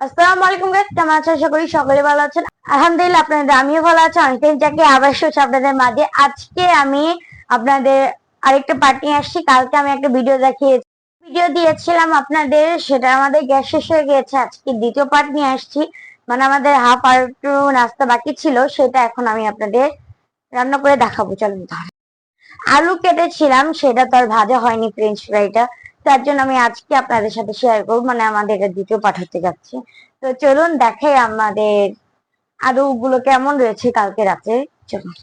আসসালামু আলাইকুম গাইস কেমন আছেন? আশা করি সকলে ভালো আছেন। আলহামদুলিল্লাহ, আপনাদের আমিও ভালো আছি। অনেকদিন যাকে আবার এসেছি আপনাদের মাঝে। আজকে আমি আপনাদের আরেকটা পার্ট নিয়ে আসছি। কালকে আমি একটা ভিডিও দেখিয়েছি। ভিডিও দিয়েছিলাম আপনাদের, সেটা আমাদের গ্যাস শেষ হয়ে গিয়েছে। আজকে দ্বিতীয় পার্ট নিয়ে আসছি। মানে আমাদের হাফ আর একটু নাস্তা বাকি ছিল, সেটা এখন আমি আপনাদের রান্না করে দেখাবো। চলুন আলু কেটেছিলাম, সেটা তো আর ভাজা হয়নি ফ্রেঞ্চ ফ্রাইটা তার জন্য আমি আজকে আপনাদের সাথে শেয়ার করব মানে আমাদের দ্বিতীয় পাঠ হতে যাচ্ছে। তো চলুন দেখাই আমাদের আলু গুলো কেমন রয়েছে কালকে রাতে। চলুন।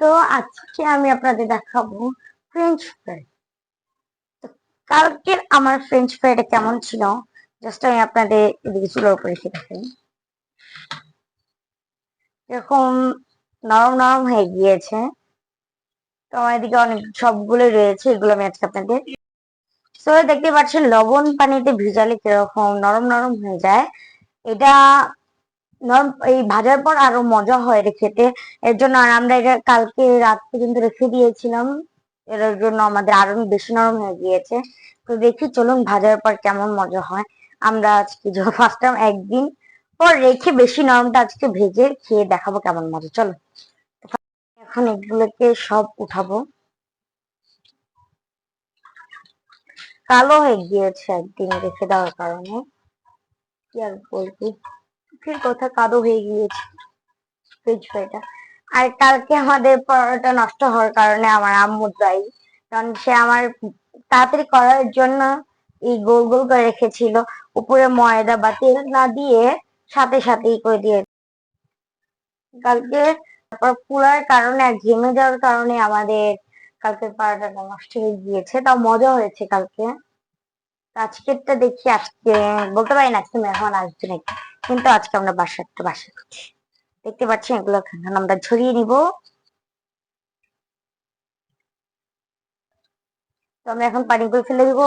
তো আজকে আমি আপনাদের দেখাবো ফ্রেঞ্চ ফ্রাই কালকের আমার ফ্রেঞ্চ ফ্রাইটা কেমন ছিল? জাস্ট আমি আপনাদের এদিকে চুলোর উপরে দেখাই এরকম নরম নরম হয়ে গিয়েছে। তো আমার এদিকে অনেক সবগুলো রয়েছে, এগুলো আমি আজকে আপনাদের তো দেখতে পাচ্ছেন, লবণ পানিতে ভিজালে কীরকম নরম নরম হয়ে যায়। এটা নরম, এই ভাজার পর আরও মজা হয় এটা খেতে। এর জন্য আর আমরা এটা কালকে রাত পর্যন্ত রেখে দিয়েছিলাম। এর জন্য আমাদের আরও বেশি নরম হয়ে গিয়েছে। তো দেখি, চলুন, ভাজার পর কেমন মজা হয়। আমরা আজকে ফার্স্ট টাইম একদিন পর রেখে বেশি নরমটা আজকে ভেজে খেয়ে দেখাবো কেমন মজা। চলো। এখন এগুলোকে সব উঠাবো। কালো হয়ে গিয়েছে একদিন রেখে দেওয়ার কারণে। কি আর বলব? ফির কথা কালো হয়ে গিয়েছে? ফ্রিজ ফ্রাইটা আর কালকে আমাদের পরোটা নষ্ট হওয়ার কারণে আমার আম্মু দায়ী কারণ সে আমার তাড়াতাড়ি করার জন্য এই গোল গোল করে রেখেছিল। উপরে ময়দা বা তেল না দিয়ে সাথে সাথেই করে দিয়ে কালকে তারপর পুরার কারণে আর ঘেমে যাওয়ার কারণে আমাদের কালকের পরোটাটা নষ্ট হয়ে গিয়েছে, তাও মজা হয়েছে কালকে। আজকেরটা দেখি, আজকে বলতে পারি না, আজকে মেহমান আসবে নাকি? কিন্তু আজকে আমরা বাসা একটা বাসা করছি। দেখতে পাচ্ছি এগুলো আমরা ঝরিয়ে নিব। তো আমরা এখন পানিগুলো ফেলে দিব।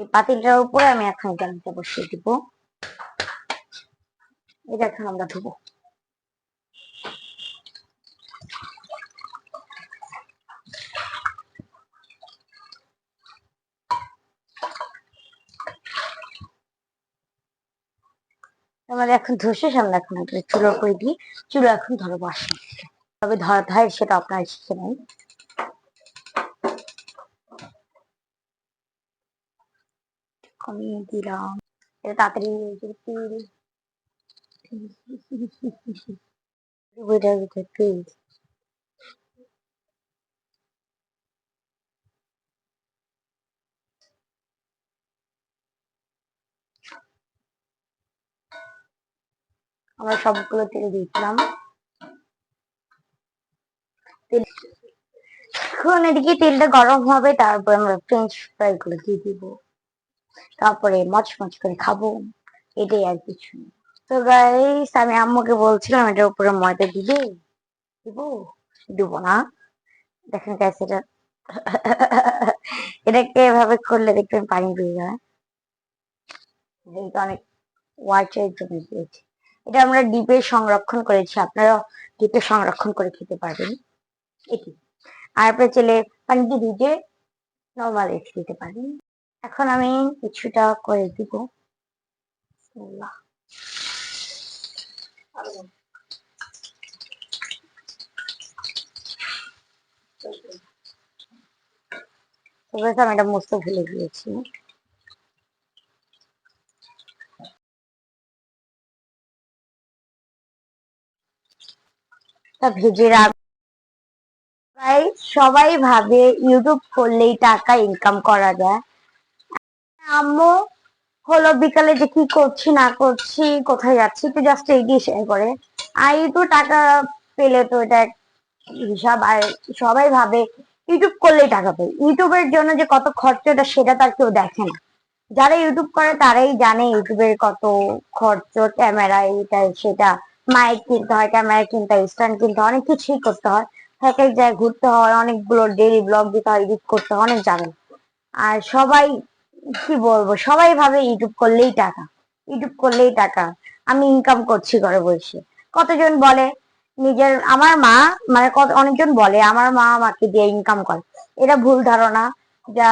এই পাতিলটার উপরে আমি এখন জালটা বসিয়ে দিব। এটা এখন আমরা ধুবো। আমাদের এখন ধসে সামনে এখন চুলো করে দিই। চুলো এখন ধরবো আসেন তবে ধরা হয় সেটা আপনার শিখে নেন। কমিয়ে দিলাম তাড়াতাড়ি আমরা সবগুলো তেল দিয়েছিলাম এখন এদিকে তেলটা গরম হবে তারপর আমরা ফ্রেঞ্চ ফ্রাই গুলো দিয়ে দিব তারপরে মচমচ করে খাব। এটাই আর কিছু তো গাইস আমি আম্মুকে বলছিলাম, এটার উপরে ময়দা দিবে? দিব? দিব না। দেখেন গাইস এটা এটাকে এভাবে করলে দেখবেন পানি বেরিয়ে যায় এটা অনেক দিয়েছি। এটা আমরা ডিপে সংরক্ষণ করেছি। আপনারা ডিপে সংরক্ষণ করে খেতে পারবেন। এটি। আর আপনার ছেলে পানিতে ভিজে নর্মাল রেখে দিতে পারেন। এখন আমি কিছুটা করে দিব। আমি এটা মুছতে ভুলে গিয়েছি। তা ভেজে রাখ। প্রায় সবাই ভাবে ইউটিউব করলেই টাকা ইনকাম করা যায়। আম্মু হলো বিকালে যে কি করছি, না করছি, কোথায় যাচ্ছি তো জাস্ট এইটি শেয়ার করে। আর ইউটিউব টাকা পেলে তো এটা হিসাব, আর সবাই ভাবে ইউটিউব করলেই টাকা পাই ইউটিউবের জন্য যে কত খরচটা সেটা তার কেউ দেখে না। যারা ইউটিউব করে তারাই জানে ইউটিউবের কত খরচ, ক্যামেরা এটা সেটা। মাইক কিনতে হয়, ক্যামেরা কিনতে হয়, স্ট্যান্ড কিনতে হয়, অনেক কিছুই করতে হয়। এক এক জায়গায় ঘুরতে হয়, অনেকগুলো ডেইলি ব্লগ দিতে হয় এডিট করতে হয়, অনেক জানে। আর সবাই কি বলব? সবাই ভাবে ইউটিউব করলেই টাকা। ইউটিউব করলেই টাকা। আমি ইনকাম করছি ঘরে বসে। কতজন বলে? নিজের, আমার মা মানে কত, অনেকজন বলে, আমার মা আমাকে দিয়ে ইনকাম করে। এটা ভুল ধারণা। যা,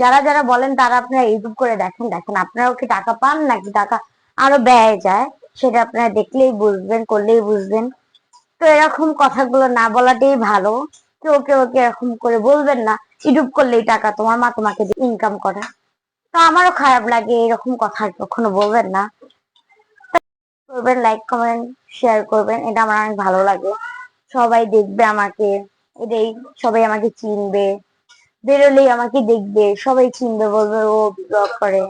যারা যারা বলেন তারা আপনারা ইউটিউব করে দেখেন দেখেন আপনারাও কি টাকা পান নাকি টাকা আরও ব্যয় যায়? সেটা আপনারা দেখলেই বুঝবেন, করলেই বুঝবেন। তো এরকম কথাগুলো না বলাটাই ভালো। কেউ কেউ এরকম করে বলবেন না ইউটিউব করলেই টাকা। তোমার মা তোমাকে ইনকাম করে। তো আমারও খারাপ লাগে এরকম কথা, কখনো বলবেন না। করবেন লাইক কমেন্ট শেয়ার করবেন, এটা আমার অনেক ভালো লাগে। সবাই দেখবে আমাকে, এটাই সবাই আমাকে চিনবে। বেরোলেই আমাকে দেখবে, সবাই চিনবে, বলবে, ও ব্লগ করে।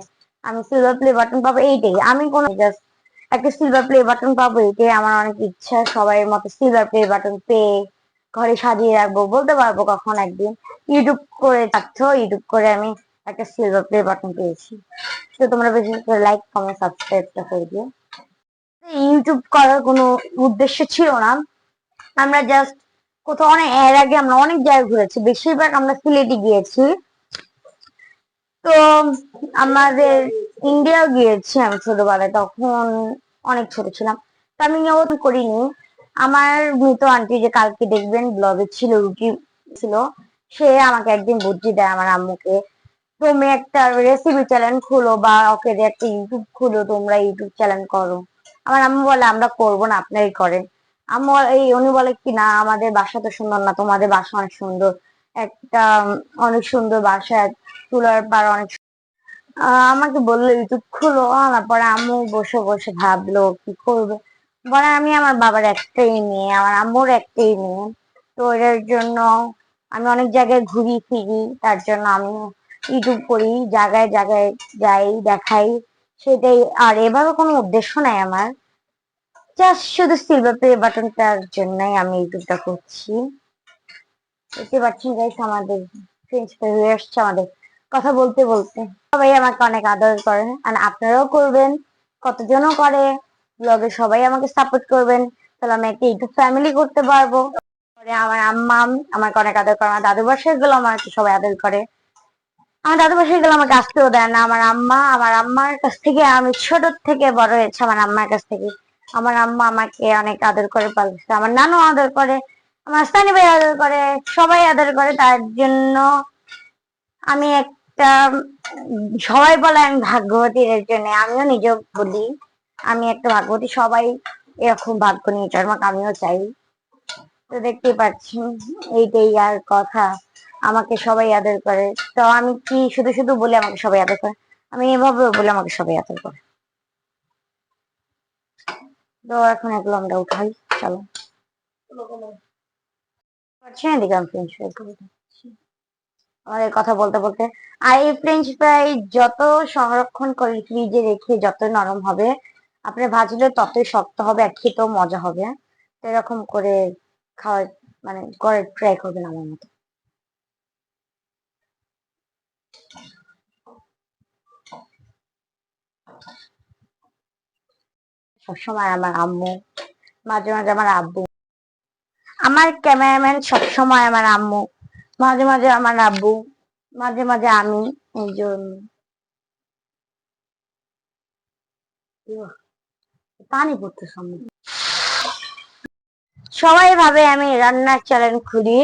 আমি সিলভার প্লে বাটন পাবো, এইটাই। আমি কোনো জাস্ট একটা সিলভার প্লে বাটন পাবো, এটাই আমার অনেক ইচ্ছা। সবাই মতো সিলভার প্লে বাটন পেয়ে ঘরে সাজিয়ে রাখব, বলতে পারব কখন একদিন। ইউটিউব করে থাকছো ইউটিউব করে আমি একটা সিলভার প্লে বাটন পেয়েছি। তো তোমরা বেশি করে লাইক কমেন্ট সাবস্ক্রাইবটা করে দিও। ইউটিউব করার কোনো উদ্দেশ্য ছিল না। আমরা জাস্ট কোথাও অনেক এর আগে আমরা অনেক জায়গায় ঘুরেছি। বেশিরভাগ আমরা সিলেটে গিয়েছি। তো আমাদের ইন্ডিয়াও গিয়েছি আমি ছোটবেলায়, তখন অনেক ছোট ছিলাম। তো আমি ওরকম করিনি। আমার মৃত আন্টি যে কালকে দেখবেন ব্লগে ছিল, রুটি ছিল, সে আমাকে একদিন বুদ্ধি দেয়, আমার আম্মুকে। তুমি একটা রেসিপি চ্যানেল খুলো বা ওকে একটা ইউটিউব খুলো, তোমরা ইউটিউব চ্যানেল করো। আমার আম্মু বলে, আমরা করব না, আপনারাই করেন। আম্মু এই উনি বলে কি, না, আমাদের বাসা তো সুন্দর না, তোমাদের বাসা অনেক সুন্দর। একটা অনেক সুন্দর বাসা, চুলার পার অনেক আমাকে বলল ইউটিউব খুলো। আমার পরে আম্মু বসে বসে ভাবলো, কি করবে? বলে, আমি আমার বাবার একটাই মেয়ে, আমার আম্মুর একটাই মেয়ে। তো এটার জন্য আমি অনেক জায়গায় ঘুরি ফিরি, তার জন্য আমি ইউটিউব করি জায়গায় জায়গায় যাই, দেখাই, সেটাই। আর এবারও কোনো উদ্দেশ্য নাই আমার। জাস্ট শুধু সিলভার প্লে বাটনটার জন্যই আমি ইউটিউবটা করছি। দেখতে পাচ্ছেন গাইস আমাদের ফ্রেন্ডস হয়ে আসছে আমাদের কথা বলতে বলতে। সবাই আমাকে অনেক আদর করে আর আপনারাও করবেন, কতজনও করে ব্লগে সবাই আমাকে সাপোর্ট করবেন, তাহলে আমি একটা ইউটিউব ফ্যামিলি করতে পারব। পরে আমার আম্মা আমাকে অনেক আদর করে, আমার দাদু বাসায় গেলে আমাকে সবাই আদর করে। আমার দাদু বাসায় গেলে, আমাকে আসতেও দেয় না। আমার আম্মা, আমার আম্মার কাছ থেকে আমি ছোট থেকে বড় হয়েছে আমার আম্মার কাছ থেকে। আমার আম্মা আমাকে অনেক আদর করে, পালছে। আমার নানু আদর করে, আমার স্থানীয় ভাই আদর করে, সবাই আদর করে। তার জন্য আমি একটা, সবাই বলে আমি ভাগ্যবতী এর জন্য। আমিও নিজেও বলি, আমি একটা ভাগ্যবতী। সবাই এরকম ভাগ্য নিয়ে জন্মাক আমিও চাই। তো দেখতেই পাচ্ছি এইটাই আর কথা। আমাকে সবাই আদর করে। তো আমি কি শুধু শুধু বলে আমাকে সবাই আদর করে? আমি এভাবে বলে আমাকে সবাই আদর করে। তো এখন এগুলো আমরা উঠাই, চলো। পাচ্ছেন এদিকে আমি ফ্রেঞ্চ আমাদের কথা বলতে বলতে। আর এই ফ্রেঞ্চ ফ্রাই যত সংরক্ষণ করে ফ্রিজে রেখে যত নরম হবে, আপনি ভাজলে ততই শক্ত হবে আর খেতেও মজা হবে। এরকম করে খাওয়ার মানে করে ট্রাই করবেন আমার মতো। সবসময় আমার আম্মু, মাঝে মাঝে আমার আব্বু। আমার ক্যামেরাম্যান সবসময় আমার আম্মু, মাঝে মাঝে আমার আব্বু, মাঝে মাঝে আমি এই জন্য পানি পড়তে সামনে সবাই ভাবে আমি রান্নার চ্যানেল খুলি,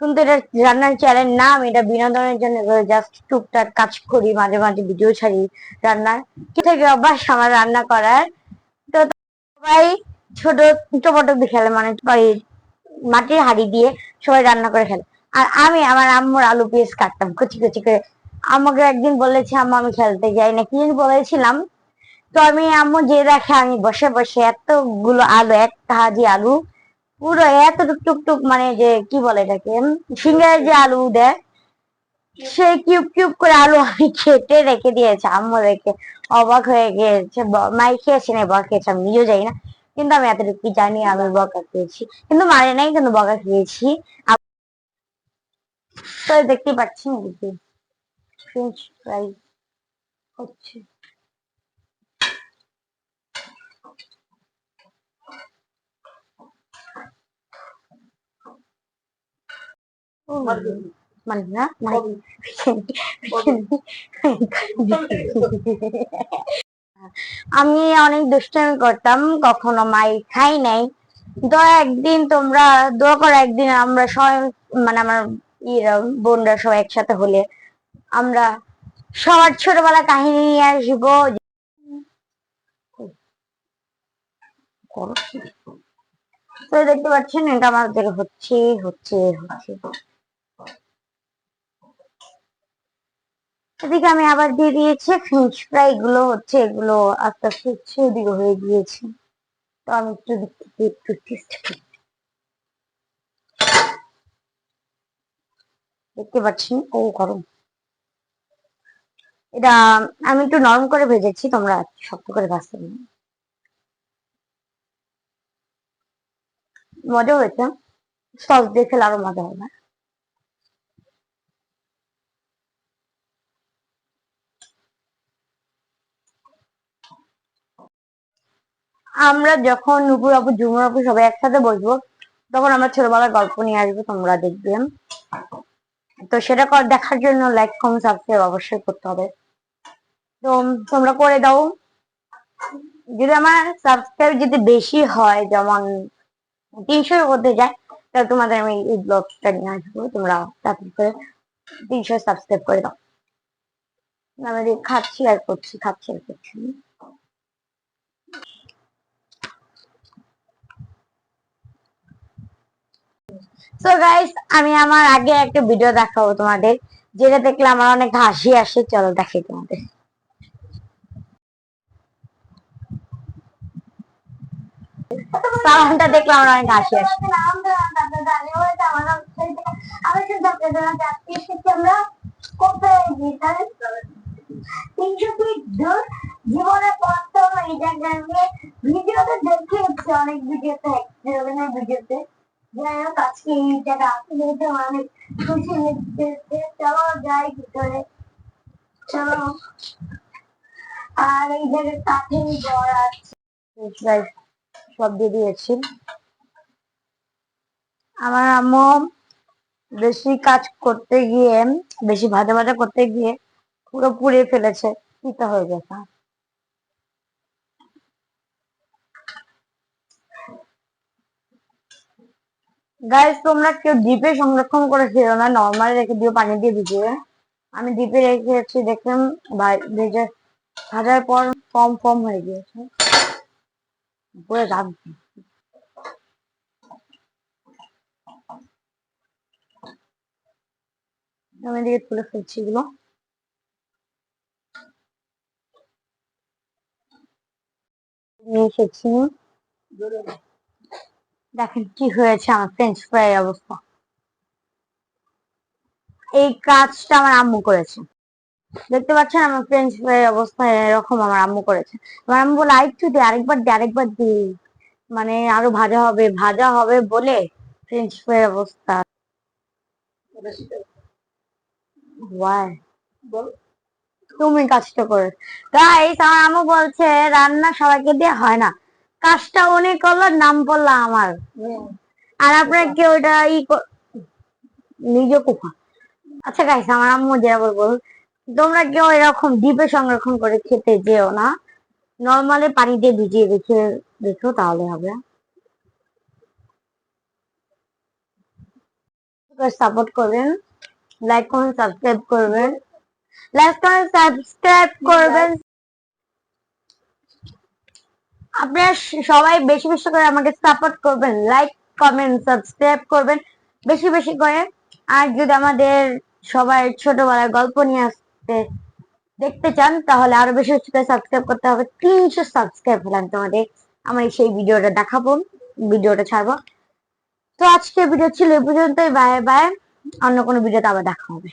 কিন্তু এটা রান্নার চ্যানেল না, আমি এটা বিনোদনের জন্য জাস্ট টুকটাক কাজ করি, মাঝে মাঝে ভিডিও ছাড়ি রান্নার। কি থেকে অভ্যাস আমার রান্না করার? তো সবাই ছোট টমেটো খেলে মানে মাটির হাঁড়ি দিয়ে সবাই রান্না করে খেলে। আর আমি আমার আম্মুর আলু পেঁয়াজ কাটতাম, কুচি কুচি করে। আমাকে একদিন বলেছে, আম্মু, আমি খেলতে যাই না। কি বলেছিলাম। তো আমি, আম্মু যে দেখে আমি বসে বসে এতগুলো আলু এক হাজি আলু, পুরো এত টুক টুক টুক মানে যে কি বলে এটাকে সিঙ্গারের যে আলু দেয়, সে কিউব কিউব করে আলু আমি কেটে রেখে দিয়েছে আম্মু রেখে অবাক হয়ে গিয়েছে মাই খেয়েছে না বকা খেয়েছে আমি নিজেও জানি না। কিন্তু আমি এতটুকু জানি আমি বকা খেয়েছি। কিন্তু মারে নাই কিন্তু বকা খেয়েছি। তো দেখতে পাচ্ছেন এদিকে ফ্রেঞ্চ ফ্রাই হচ্ছে। ও, মানে না আমি অনেক দুষ্টামি করতাম কখনো মাই খাই নাই। তো একদিন তোমরা দোয়া করো একদিন আমরা সবাই মানে আমার ইয়েরা বোনরা সবাই একসাথে হলে আমরা সবার ছোটবেলা কাহিনী নিয়ে আসব। তো দেখতে পাচ্ছেন এটা আমাদের হচ্ছে হচ্ছে হচ্ছে। এদিকে আমি আবার দিয়ে দিয়েছি ফ্রেঞ্চ ফ্রাই গুলো হচ্ছে এগুলো আস্তে আস্তে হচ্ছে ওদিকে হয়ে গিয়েছে। তো আমি একটু দিক থেকে একটু টেস্ট করি। দেখতে পাচ্ছেন ও গরম। এটা, আমি একটু নরম করে ভেজেছি, তোমরা শক্ত করে ভাজতে মজা হয়েছে। সস দিয়ে খেলে আরও মজা হবে। আমরা যখন নুপুর আপু, ঝুমুর আপু সবাই একসাথে বসবো, তখন আমরা ছোটবেলার গল্প নিয়ে আসব, তোমরা দেখবে। তো সেটা দেখার জন্য লাইক কমেন্ট সাবস্ক্রাইব অবশ্যই করতে হবে। তো তোমরা করে দাও। যদি আমার সাবস্ক্রাইব যদি বেশি হয়, যেমন তিনশোর মধ্যে যায়, তাহলে তোমাদের আমি এই ব্লগটা নিয়ে আসব। তোমরা তাড়াতাড়ি করে তিনশো সাবস্ক্রাইব করে দাও। আমি খাচ্ছি আর করছি, খাচ্ছি আর করছি। সো গাইস আমি আমার আগে একটা ভিডিও দেখাবো তোমাদের, যেটা দেখলে আমার অনেক হাসি আসে, চলো দেখাই তোমাদের। সাউন্ডটা দেখলে আমার অনেক হাসি আসে। তিনশো ফিট দূর জীবনে প্রথম এই জায়গায় ভিডিওতে দেখেছি অনেক ভিডিওতে ভিডিওতে আজকে চলো যাই চলো আর এই আছে সব দিয়ে দিয়েছি আমার আম্মু বেশি কাজ করতে গিয়ে, বেশি ভাজা ভাজা করতে গিয়ে পুরো পুড়িয়ে ফেলেছে পিতা হয়ে গেছে। গাইস তোমরা কেউ ডিপে সংরক্ষণ করে খেও না নর্মালি রেখে দিও, পানি দিয়ে ভিজিয়ে। আমি ডিপে রেখেছি দেখলাম ভেজে ভাজার পর ফর্ম ফর্ম হয়ে গিয়েছে। পুরো রাখ আমি এদিকে তুলে ফেলছি এগুলো। নিয়ে এসেছি। দেখেন কি হয়েছে আমার ফ্রেঞ্চ ফ্রাই অবস্থা। এই কাজটা আমার আম্মু করেছে। দেখতে পাচ্ছেন আমার ফ্রেঞ্চ ফ্রাই অবস্থা এরকম আমার আম্মু করেছে। আমার আম্মু বলে, আরেকটু দি, আরেকবার দি আরেকবার দি। মানে আরও ভাজা হবে ভাজা হবে বলে ফ্রেঞ্চ ফ্রাই অবস্থা? তুমি কাজটা করে। গাইস আমার আম্মু বলছে, রান্না সবাইকে দিয়ে হয় না। কাজটা অনেক করল নাম বলল আমার। আর আপনার কেউ ওটা ই নিজে কুফা। আচ্ছা গাইস আমার আম্মু যেটা বলব তোমরা কেউ এরকম ডিপে সংরক্ষণ করে খেতে যেও না। নর্মালি পানি দিয়ে ভিজিয়ে রেখে রেখো তাহলে হবে। সাপোর্ট করবেন লাইক কমেন্ট সাবস্ক্রাইব করবেন। লাইক কমেন্ট সাবস্ক্রাইব করবেন। আপনারা সবাই বেশি বেশি করে আমাকে সাপোর্ট করবেন। লাইক কমেন্ট সাবস্ক্রাইব করবেন বেশি বেশি করে। আর যদি আমাদের সবাই ছোটবেলার গল্প নিয়ে আসতে দেখতে চান, তাহলে আরও বেশি বেশি করে সাবস্ক্রাইব করতে হবে। তিনশো সাবস্ক্রাইব হলাম তোমাদের। আমি সেই ভিডিওটা দেখাবো। ভিডিওটা ছাড়বো। তো আজকে ভিডিও ছিল এই পর্যন্তই। বাই বাই অন্য কোনো ভিডিওতে আবার দেখা হবে।